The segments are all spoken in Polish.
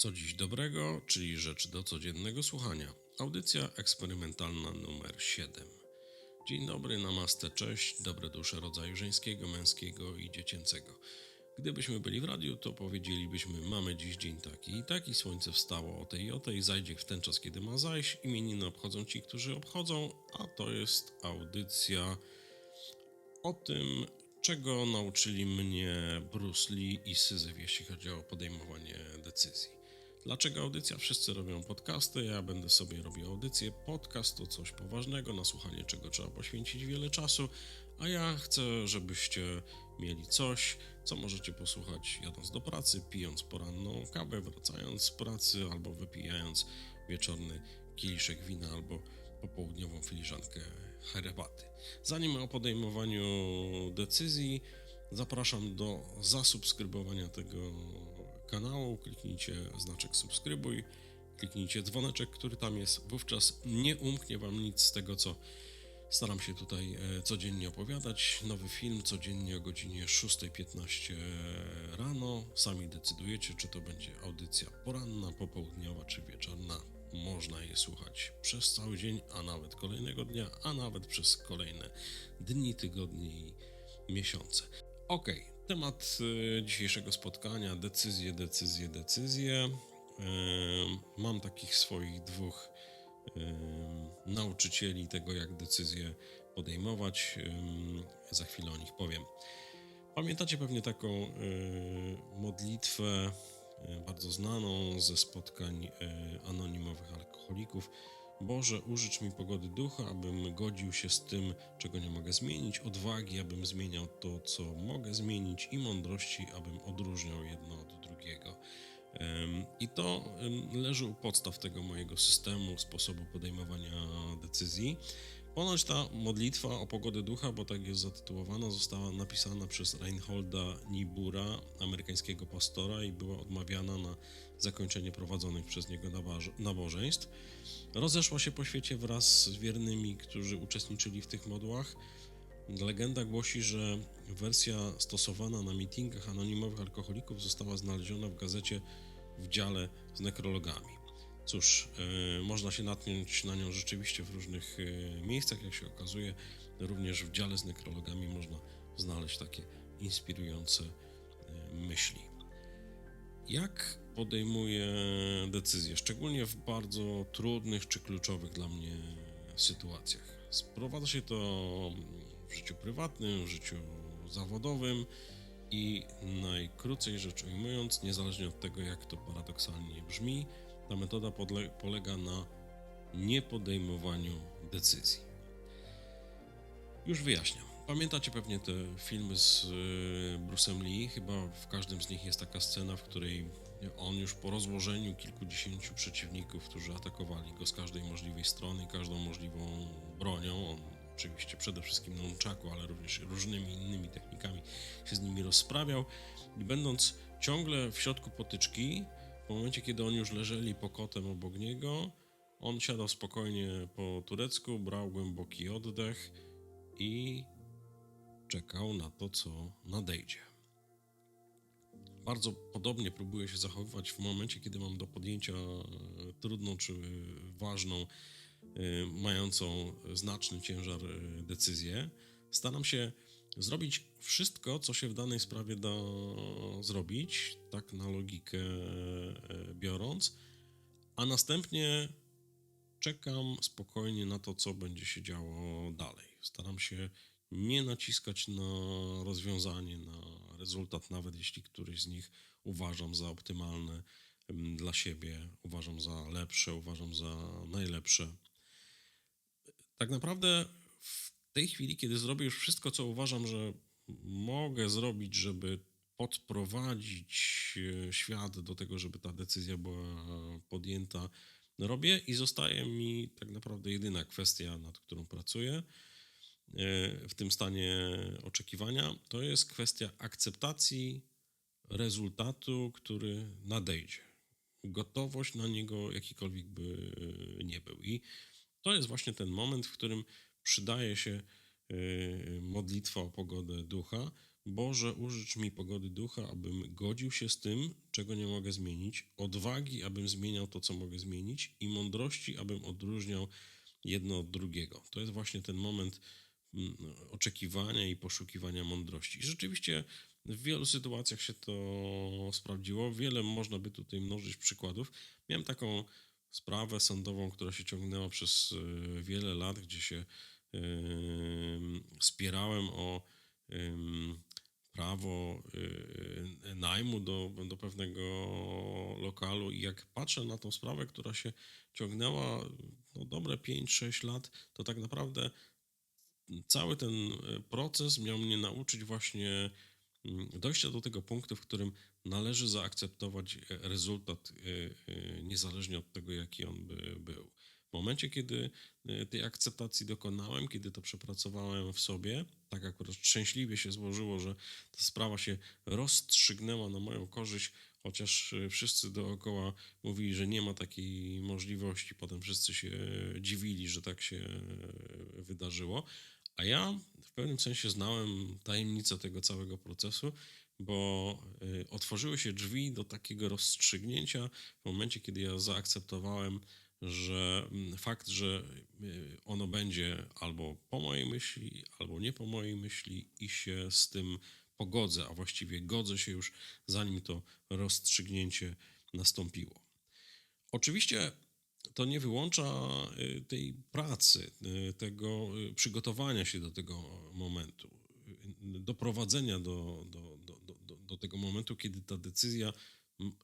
Co dziś dobrego, czyli rzecz do codziennego słuchania. Audycja eksperymentalna numer 7. Dzień dobry, namaste, cześć, dobre dusze rodzaju żeńskiego, męskiego i dziecięcego. Gdybyśmy byli w radiu, to powiedzielibyśmy, mamy dziś dzień taki i taki, słońce wstało o tej i o tej, zajdzie w ten czas, kiedy ma zajść, imieniny obchodzą ci, którzy obchodzą, a to jest audycja o tym, czego nauczyli mnie Bruce Lee i Syzyf, jeśli chodzi o podejmowanie decyzji. Dlaczego audycja? Wszyscy robią podcasty, ja będę sobie robił audycję. Podcast to coś poważnego, na słuchanie czego trzeba poświęcić wiele czasu, a ja chcę, żebyście mieli coś, co możecie posłuchać jadąc do pracy, pijąc poranną kawę, wracając z pracy albo wypijając wieczorny kieliszek wina albo popołudniową filiżankę herbaty. Zanim o podejmowaniu decyzji, zapraszam do zasubskrybowania tego kanału, kliknijcie znaczek subskrybuj, kliknijcie dzwoneczek, który tam jest, wówczas nie umknie Wam nic z tego, co staram się tutaj e, codziennie opowiadać. Nowy film codziennie o godzinie 6.15 rano. Sami decydujecie, czy to będzie audycja poranna, popołudniowa czy wieczorna. Można je słuchać przez cały dzień, a nawet kolejnego dnia, a nawet przez kolejne dni, tygodnie i miesiące. Ok, temat y, dzisiejszego spotkania: decyzje, decyzje, decyzje. Y, mam takich swoich dwóch y, nauczycieli tego, jak decyzje podejmować. Za chwilę o nich powiem. Pamiętacie pewnie taką modlitwę bardzo znaną ze spotkań anonimowych alkoholików Boże, użycz mi pogody ducha, abym godził się z tym, czego nie mogę zmienić, odwagi, abym zmieniał to, co mogę zmienić, i mądrości, abym odróżniał jedno od drugiego. I to leży u podstaw tego mojego systemu, sposobu podejmowania decyzji. Ponoć ta modlitwa o pogodę ducha, bo tak jest zatytułowana, została napisana przez Reinholda Nibura, amerykańskiego pastora, i była odmawiana na zakończenie prowadzonych przez niego nabożeństw. Rozeszła się po świecie wraz z wiernymi, którzy uczestniczyli w tych modłach. Legenda głosi, że wersja stosowana na mitingach anonimowych alkoholików została znaleziona w gazecie w dziale z nekrologami. Cóż, yy, można się natknąć na nią rzeczywiście w różnych yy, miejscach, jak się okazuje. Również w dziale z nekrologami można znaleźć takie inspirujące yy, myśli. Jak podejmuję decyzje, szczególnie w bardzo trudnych czy kluczowych dla mnie sytuacjach? Sprowadza się to w życiu prywatnym, w życiu zawodowym i najkrócej rzecz ujmując, niezależnie od tego, jak to paradoksalnie brzmi, ta metoda polega na niepodejmowaniu decyzji. Już wyjaśniam. Pamiętacie pewnie te filmy z y, Bruce'em Lee? Chyba w każdym z nich jest taka scena, w której on już po rozłożeniu kilkudziesięciu przeciwników, którzy atakowali go z każdej możliwej strony, każdą możliwą bronią, on oczywiście przede wszystkim nunchaku, ale również różnymi innymi technikami się z nimi rozprawiał i będąc ciągle w środku potyczki, w momencie kiedy oni już leżeli pokotem obok niego, on siadał spokojnie po turecku, brał głęboki oddech i czekał na to, co nadejdzie. Bardzo podobnie próbuję się zachowywać w momencie, kiedy mam do podjęcia e, trudną czy ważną, e, mającą znaczny ciężar e, decyzję. Staram się zrobić wszystko, co się w danej sprawie da zrobić, tak na logikę biorąc, a następnie czekam spokojnie na to, co będzie się działo dalej. Staram się nie naciskać na rozwiązanie, na rezultat, nawet jeśli któryś z nich uważam za optymalne dla siebie, uważam za lepsze, uważam za najlepsze. Tak naprawdę w tej chwili, kiedy zrobię już wszystko, co uważam, że mogę zrobić, żeby podprowadzić e, świat do tego, żeby ta decyzja była podjęta, robię i zostaje mi tak naprawdę jedyna kwestia, nad którą pracuję w tym stanie oczekiwania, to jest kwestia akceptacji rezultatu, który nadejdzie. Gotowość na niego, jakikolwiek by e, nie był. I to jest właśnie ten moment, w którym przydaje się e, modlitwa o pogodę ducha, Boże, użycz mi pogody ducha, abym godził się z tym, czego nie mogę zmienić, odwagi, abym zmieniał to, co mogę zmienić, i mądrości, abym odróżniał jedno od drugiego. To jest właśnie ten moment oczekiwania i poszukiwania mądrości. I rzeczywiście w wielu sytuacjach się to sprawdziło. Wiele można by tutaj mnożyć przykładów. Miałem taką sprawę sądową, która się ciągnęła przez e, wiele lat, gdzie się em, spierałem o prawo y, najmu do, do pewnego lokalu i jak patrzę na tą sprawę, która się ciągnęła no, dobre 5-6 lat, to tak naprawdę cały ten e, proces miał mnie nauczyć właśnie mm, dojścia do tego punktu, w którym należy zaakceptować e, rezultat e, niezależnie od tego, jaki on by był. W momencie, kiedy tej akceptacji dokonałem, kiedy to przepracowałem w sobie, tak akurat szczęśliwie się złożyło, że ta sprawa się rozstrzygnęła na moją korzyść, chociaż wszyscy dookoła mówili, że nie ma takiej możliwości. Potem wszyscy się dziwili, że tak się wydarzyło. A ja w pewnym sensie znałem tajemnicę tego całego procesu, bo y, otworzyły się drzwi do takiego rozstrzygnięcia w momencie, kiedy ja zaakceptowałem, że mm, fakt, że y, ono będzie albo po mojej myśli, albo nie po mojej myśli i się z tym pogodzę, a właściwie godzę się już zanim to rozstrzygnięcie nastąpiło. Oczywiście to nie wyłącza y, tej pracy, y, tego y, przygotowania się do tego momentu, doprowadzenia do, do, do, do, do- tego momentu, kiedy ta decyzja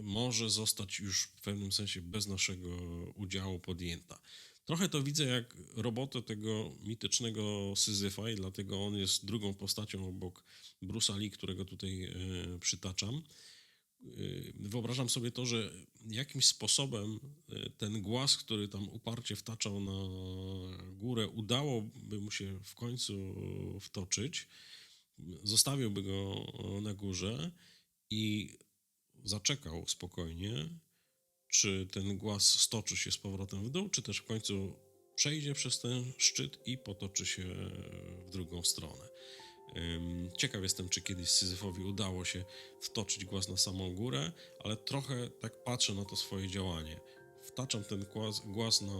może zostać już w pewnym sensie bez naszego udziału podjęta. Trochę to widzę jak robotę tego mitycznego Syzyfa i dlatego on jest drugą postacią obok Bruce'a Lee, którego tutaj e, przytaczam. Y, Wyobrażam sobie to, że jakimś sposobem y, ten głaz, który tam uparcie wtaczał na górę, udałoby mu się w końcu wtoczyć, zostawiłby go na górze i zaczekał spokojnie, czy ten głaz stoczy się z powrotem w dół, czy też w końcu przejdzie przez ten szczyt i potoczy się w drugą stronę. Ciekaw jestem, czy kiedyś Syzyfowi udało się wtoczyć głaz na samą górę, ale trochę tak patrzę na to swoje działanie. Wtaczam ten głaz, głaz na,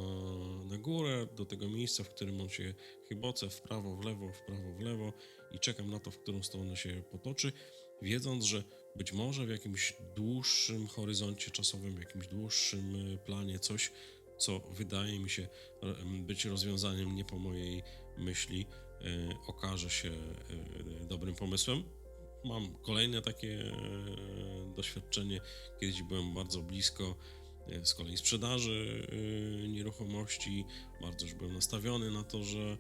na górę, do tego miejsca, w którym on się chyboce w prawo, w lewo, w prawo, w lewo i czekam na to, w którą stronę się potoczy, wiedząc, że być może w jakimś dłuższym horyzoncie czasowym, w jakimś dłuższym y, planie coś, co wydaje mi się em, być rozwiązaniem nie po mojej myśli, e, okaże się e, dobrym pomysłem. Mam kolejne takie e, doświadczenie. Kiedyś byłem bardzo blisko e, z kolei sprzedaży e, nieruchomości. Bardzo już byłem nastawiony na to, że, e,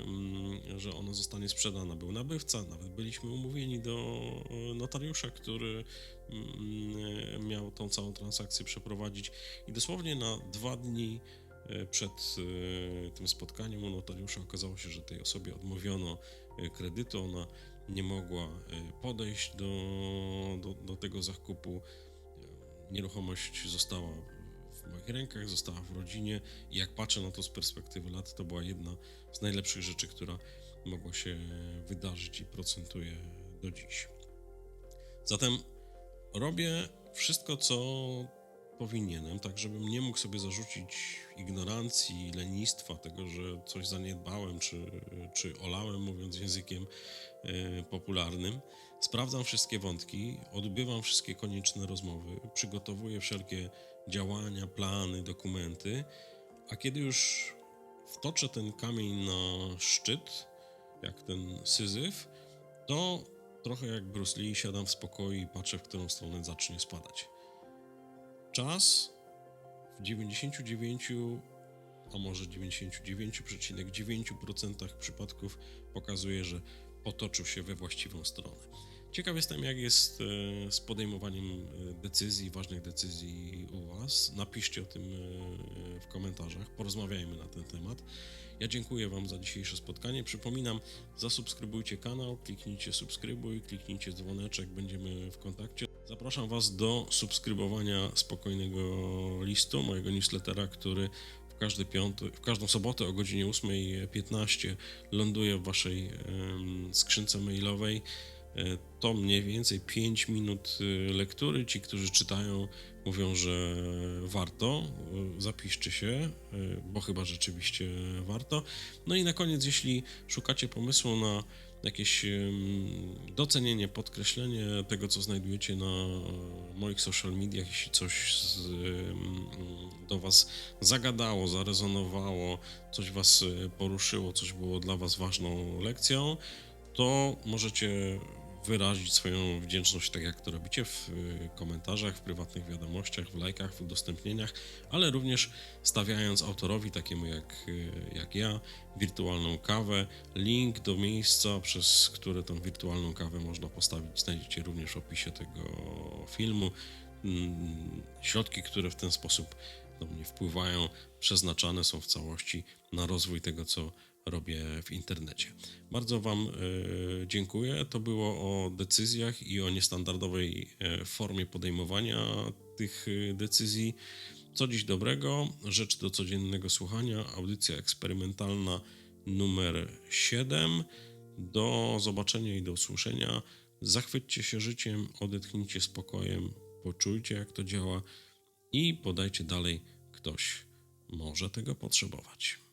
mm, że ona zostanie sprzedana. Był nabywca, nawet byliśmy umówieni do e, notariusza, który e, miał tą całą transakcję przeprowadzić. I dosłownie na dwa dni e, przed e, tym spotkaniem u notariusza okazało się, że tej osobie odmówiono e, kredytu. Ona nie mogła e, podejść do, do, do tego zakupu. E, Nieruchomość została w moich rękach, została w rodzinie i jak patrzę na to z perspektywy lat, to była jedna z najlepszych rzeczy, która mogła się wydarzyć i procentuje do dziś. Zatem robię wszystko, co powinienem, tak żebym nie mógł sobie zarzucić ignorancji, lenistwa, tego, że coś zaniedbałem, czy, czy olałem, mówiąc językiem e, popularnym. Sprawdzam wszystkie wątki, odbywam wszystkie konieczne rozmowy, przygotowuję wszelkie działania, plany, dokumenty, a kiedy już wtoczę ten kamień na szczyt, jak ten syzyf, to trochę jak Bruce Lee siadam w spokoju i patrzę, w którą stronę zacznie spadać. Czas w 99, a może 99,9% przypadków pokazuje, że potoczył się we właściwą stronę. Ciekaw jestem, jak jest e, z podejmowaniem e, decyzji, ważnych decyzji u Was. Napiszcie o tym e, w komentarzach, porozmawiajmy na ten temat. Ja dziękuję Wam za dzisiejsze spotkanie. Przypominam, zasubskrybujcie kanał, kliknijcie subskrybuj, kliknijcie dzwoneczek, będziemy w kontakcie. Zapraszam Was do subskrybowania spokojnego listu, mojego newslettera, który w, każdy piąty, w każdą sobotę o godzinie 8.15 ląduje w waszej skrzynce mailowej. E, To mniej więcej 5 minut y, lektury. Ci, którzy czytają, mówią, że warto. Zapiszcie się, y, bo chyba rzeczywiście warto. No i na koniec, jeśli szukacie pomysłu na jakieś docenienie, podkreślenie tego, co znajdujecie na moich social mediach, jeśli coś z, do Was zagadało, zarezonowało, coś Was e, poruszyło, coś było dla Was ważną lekcją, to możecie wyrazić swoją wdzięczność, tak jak to robicie w y, komentarzach, w prywatnych wiadomościach, w lajkach, w udostępnieniach, ale również stawiając autorowi takiemu jak, y, jak ja wirtualną kawę. Link do miejsca, przez które tą wirtualną kawę można postawić, znajdziecie również w opisie tego filmu. Mm, Środki, które w ten sposób do mnie wpływają, przeznaczane są w całości na rozwój tego, co robię w internecie. Bardzo Wam e, dziękuję. To było o decyzjach i o niestandardowej e, formie podejmowania tych e, decyzji. Co dziś dobrego? Rzecz do codziennego słuchania. Audycja eksperymentalna numer 7. Do zobaczenia i do usłyszenia. Zachwyćcie się życiem, odetchnijcie spokojem, poczujcie jak to działa i podajcie dalej. Ktoś może tego potrzebować.